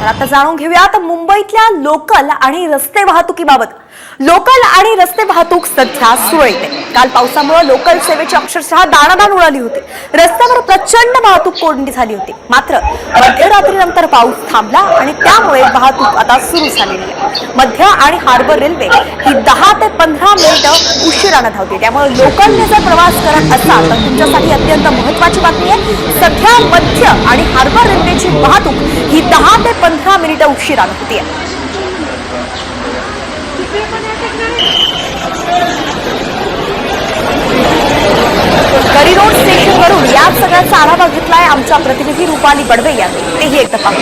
तर आता जाणून घेऊयात मुंबईतल्या लोकल आणि रस्ते वाहतुकीबाबत. लोकल आणि रस्ते वाहतूक सध्या सुरळीत आहे. काल पावसामुळे लोकल सेवेची अक्षरशः दाणादाण उडाली होती. रस्त्यावर प्रचंड वाहतूक कोंडी झाली होती. मात्र मध्यरात्रीनंतर पाऊस थांबला आणि त्यामुळे वाहतूक आता सुरू झालेली आहे. मध्य आणि हार्बर रेल्वे ही दहा ते पंधरा मिनिटं उशिरानं धावते. त्यामुळे लोकलने जर प्रवास करत असाल तर तुमच्यासाठी अत्यंत महत्वाची बातमी आहे. सध्या मध्य आणि हार्बर रेल्वेची वाहतूक पंधरा मिनिटं उशिरानं होती करी रोड स्टेशनवरून या सगळ्याचा आढावा घेतलाय आमच्या प्रतिनिधी रुपाली बडवे यांनी. तेही एकदा पाहू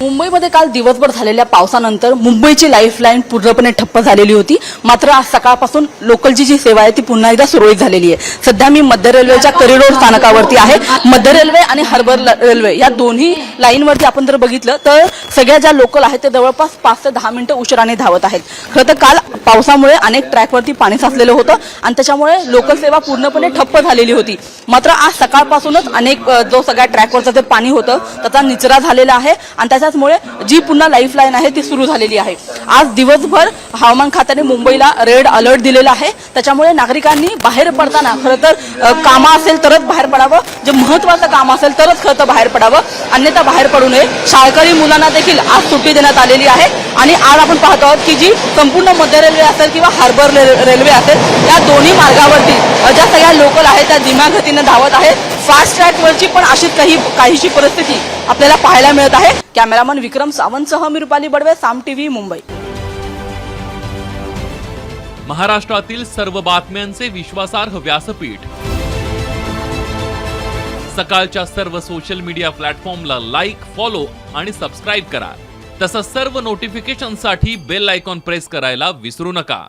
मुंबईमध्ये काल दिवसभर झालेल्या पावसानंतर मुंबईची लाईफलाईन पूर्णपणे ठप्प झालेली होती. मात्र आज सकाळपासून लोकलची जी सेवा आहे ती पुन्हा एकदा सुरळीत झालेली आहे. सध्या मी मध्य रेल्वेच्या करिडोर स्थानकावरती आहे. मध्य रेल्वे आणि हार्बर रेल्वे या दोन्ही लाईनवरती आपण जर बघितलं तर सगळ्या ज्या लोकल आहेत ते जवळपास पाच ते दहा मिनिटं उशिराने धावत आहेत. खरं तर काल पावसामुळे अनेक ट्रॅकवरती पाणी साचलेलं होतं आणि त्याच्यामुळे लोकल सेवा पूर्णपणे ठप्प झालेली होती. मात्र आज सकाळपासूनच अनेक जो सगळ्या ट्रॅकवरचं जे पाणी होतं त्याचा निचरा झालेला आहे आणि त्याच्याचमुळे जी पुन्हा लाईफलाईन आहे ती सुरू झालेली आहे. आज दिवसभर हवामान खात्याने मुंबईला रेड अलर्ट दिलेला आहे. त्याच्यामुळे नागरिकांनी बाहेर पडताना खरं तर कामं असेल तरच बाहेर पडावं. जे महत्वाचं काम असेल तरच खरं तर बाहेर पडावं. अन्यथा बाहेर पडू नये. शाळकरी मुलांना देखील आज सुट्टी देण्यात आलेली आहे. आणि आज आपण पाहतो आहोत की जी संपूर्ण मध्य रेल्वे असेल किंवा हार्बर रे- रेल्वे असेल या दोन्ही मार्गावरती अ, ज्या सगळ्या लोकल आहेत त्या धीम्या धावत आहेत फास्ट ट्रॅकवरची पण अशीच काही काहीशी परिस्थिती आपल्याला पाहायला मिळत आहे. कॅमेरामन विक्रम सावंतसह मी रुपाली बडवे साम टीव्ही मुंबई. महाराष्ट्रातील सर्व बातम्यांचे विश्वासार्ह व्यासपीठ. सकाळच्या सर्व सोशल मीडिया प्लॅटफॉर्मला लाईक फॉलो आणि सबस्क्राईब करा. तसंच सर्व नोटिफिकेशनसाठी बेल आयकॉन प्रेस करायला विसरू नका.